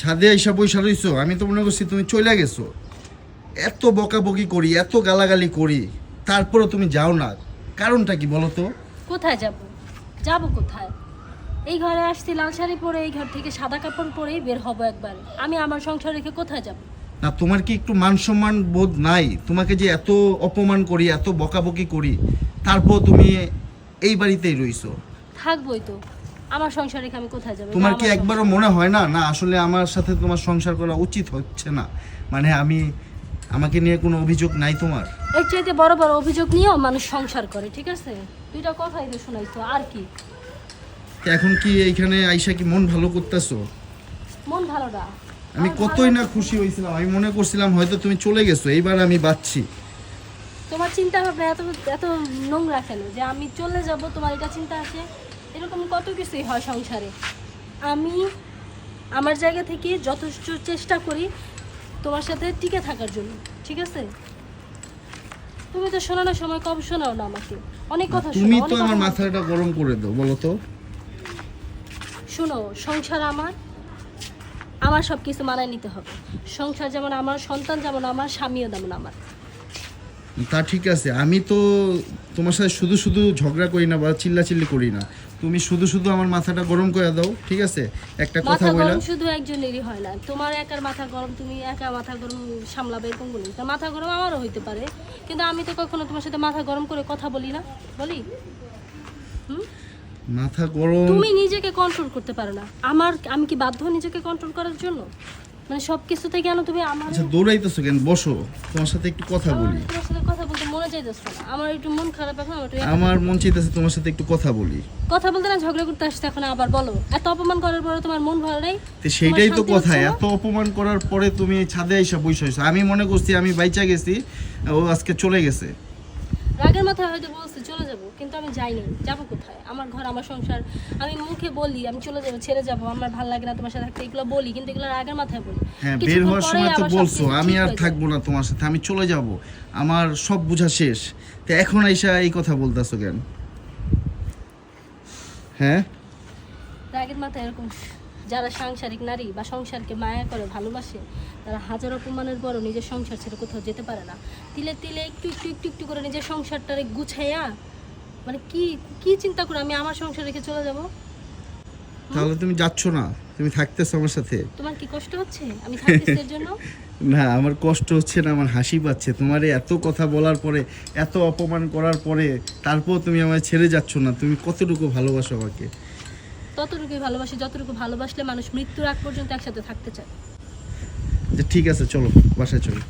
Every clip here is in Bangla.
ছাদে আইসা বইসা রইছো আমি তো মনে করছি তুমি চলে গেছো। এত বকাবকি করি এত গালাগালি করি তারপরও তুমি যাও না। কারণটা কি বলো তো? কোথায় যাব? যাব কোথায়? এই ঘরে আসছি লাল শাড়ি পরে এই ঘর থেকে সাদা কাপড় পরেই বের হব একবার। আমি আমার সংসার রেখে কোথায় যাব? না তোমার কি একটু মান সম্মান বোধ নাই? তোমাকে যে এত অপমান করি এত বকাবকি করি তারপর তুমি এই বাড়িতেই রইছো। থাকবোই তো। আমার সংসার রেখে আমি কোথায় যাব? তোমার কি একবারও মনে হয় না? না আসলে আমার সাথে তোমার সংসার করা উচিত হচ্ছে না। মানে আমি আমাকে নিয়ে কোনো অভিযোগ নাই তোমার? এর চাইতে বড় বড় অভিযোগ নিয়েও মানুষ সংসার করে ঠিক আছে? দুইটা কথাই তো শোনাইছো আর কি? এখন কি এইখানে আইসা কি মন ভালো করতেছো? মন ভালো না আমি কতই না খুশি হয়েছিলাম আমি মনে করছিলাম হয়তো তুমি চলে গেছো এইবার আমি বাচ্ছি। তোমার চিন্তা ভাবনা এত এত নোংরা কেন? যে আমি চলে যাব তোমার এটা চিন্তা আসে এরকম কত কিছুই হয় সংসারে। আমি আমার জায়গা থেকে যথেষ্ট চেষ্টা করি তোমার সাথে টিকে থাকার জন্য ঠিক আছে? তুমি তো শোনানোর সময় কম শোনাও না আমাকে। অনেক কথা শোনো তুমি তো আমার মাথাটা গরম করে দাও বলো তো। শোনো সংসার আমার আমার সব কিছু মানায় নিতে হবে। সংসার যেমন আমার সন্তান যেমন আমার স্বামীও যেমন আমার। তা ঠিক আছে আমি তো তোমার সাথে শুধু শুধু ঝগড়া করি না বা চিল্লাচিল্লি করি না। তুমি শুধু শুধু আমার মাথাটা গরম করে দাও ঠিক আছে? একটা কথা মাথা বললাম। শুধু একজনেরই হয় না। তোমার একার মাথা গরম তুমি একা মাথা গরম সামলাবে এরকম বলি তা মাথা গরম আমারও হইতে পারে কিন্তু আমি তো কখনো তোমার সাথে মাথা গরম করে কথা বলি না। বলি? হুম? মাথা গরম তুমি নিজেকে কন্ট্রোল করতে পারো না। আমার আমি কি বাধ্য নিজেকে কন্ট্রোল করার জন্য? মানে সব কিছুতে কেন তুমি আমার আচ্ছা দৌড়াইতেছো কেন? বসো। তোমার সাথে একটু কথা বলি। তোমার সাথে কথা বলতে মনে চাইতেছ না। আমার একটু মন খারাপ এখন আমার আমার মন চাইতেছে তোমার সাথে একটু কথা বলি। কথা বলতে না ঝগড়া করতে আসছে এখন আবার বলো। এত অপমান করার পরে তোমার মন ভালো নেই? তো সেইটাই তো কথা এত অপমান করার পরে তুমি ছাদে এসে বসে হয়েছো আমি মনে করছি আমি বাইচা গেছি ও আজকে চলে গেছে। রাগের মাথায় হয়তো বলছি চলে যাব। কিন্তু আমি যাই যাইনি। যাব কোথায়? আমার ঘর আমার সংসার। আমি মুখে বলি আমি চলে যাব ছেড়ে যাব। আমার ভালো লাগে না তোমার সাথে থাকতে। এগুলো বলি কিন্তু এগুলো রাগের মাথায় বলি। হ্যাঁ বের হওয়ার সময় তো বলছো আমি আর থাকব না তোমার সাথে আমি চলে যাব। আমার সব বোঝা শেষ। তো এখন আইসা এই কথা বলতেছো কেন? হ্যাঁ? রাগের মাথায় এরকম যারা সাংসারিক নারী বা সংসারকে মায়া করে ভালোবাসে তারা হাজার অপমানের পরও নিজের সংসার ছেড়ে কোথাও যেতে পারে না। তিলে তিলে একটু একটু একটু একটু করে নিজের সংসারটারে গুছাইয়া মানে কি কি চিন্তা করে আমি আমার সংসার রেখে চলে যাব? তাহলে তুমি যাচ্ছ না? তুমি থাকতেছো আমার সাথে? তোমার কি কষ্ট হচ্ছে? আমি থাকতেছি এর জন্য? না আমার কষ্ট হচ্ছে না আমার হাসি পাচ্ছে। তোমার এত কথা বলার পরে এত অপমান করার পরে তারপর তুমি আমায় ছেড়ে যাচ্ছ না। তুমি কতটুকু ভালোবাসো আমাকে? ততটুকুই ভালোবাসি যতটুকু ভালোবাসলে মানুষ মৃত্যুর আগ পর্যন্ত একসাথে থাকতে চায়। যে ঠিক আছে চলো বাসায় চলো।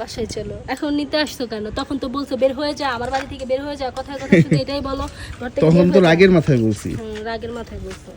বাসায় চলো। এখন নিতে আসছো কেন? তখন তো বলছো বের হয়ে যা আমার বাড়ি থেকে বের হয়ে যা কথায় কথা শুধু এটাই বলো। তখন তো রাগের মাথায় বলছি। রাগের মাথায় বলছো।